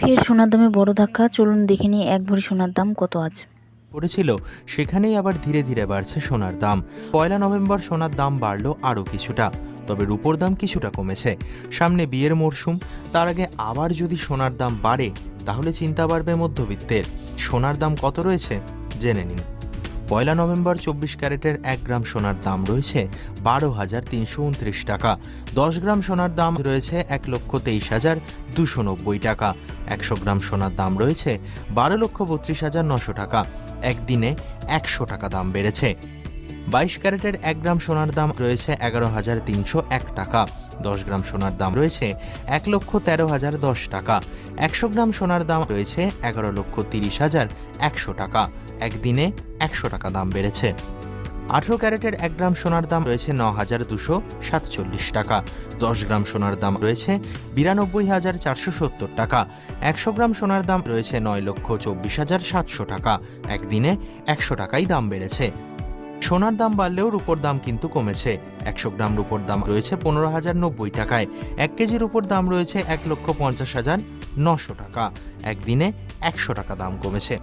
ফের সোনার দামে বড় ধাক্কা। চলুন দেখে নিই এক ভরি সোনার দাম কত আজ। পড়েছিল, সেখানেই আবার ধীরে ধীরে বাড়ছে সোনার দাম। পয়লা নভেম্বর সোনার দাম বাড়ল আরও কিছুটা, তবে রূপোর দাম কিছুটা কমেছে। সামনে বিয়ের মরশুম, তার আগে আবার যদি সোনার দাম বাড়ে, তাহলে চিন্তা বাড়বে মধ্যবিত্তের। সোনার দাম কত রয়েছে, জেনে নিন। পয়লা নভেম্বর চব্বিশ ক্যারেটের এক গ্রাম সোনার দাম রয়েছে বারো হাজার তিনশো উনত্রিশ টাকা। দশ গ্রাম সোনার দাম রয়েছে এক লক্ষ তেইশ হাজার দুশো নব্বই টাকা। একশো গ্রাম সোনার দাম রয়েছে বারো লক্ষ বত্রিশ হাজার নশো টাকা। একদিনে একশো টাকা দাম বেড়েছে। বাইশ ক্যারেটের এক গ্রাম সোনার দাম রয়েছে এগারো হাজার তিনশো এক টাকা। দশ গ্রাম সোনার দাম রয়েছে এক লক্ষ তেরো হাজার দশ টাকা। একশো গ্রাম সোনার দাম রয়েছে এগারো লক্ষ তিরিশ হাজার একশো টাকা। একদিনে একশো টাকা দাম বেড়েছে। আঠেরো ক্যারেটের এক গ্রাম সোনার দাম রয়েছে ন হাজার দুশো সাতচল্লিশ টাকা। দশ গ্রাম সোনার দাম রয়েছে বিরানব্বই হাজার চারশো সত্তর টাকা। একশো গ্রাম সোনার দাম রয়েছে নয় লক্ষ চব্বিশ হাজার সাতশো টাকা। একদিনে একশো টাকাই দাম বেড়েছে। সোনার দাম বাড়লেও রূপোর দাম কিন্তু কমেছে। একশো গ্রাম রূপোর দাম রয়েছে পনেরো হাজার নব্বই টাকায়। এক কেজি রূপোর দাম রয়েছে এক লক্ষ পঞ্চাশ হাজার নশো টাকা। একদিনে একশো টাকা দাম কমেছে।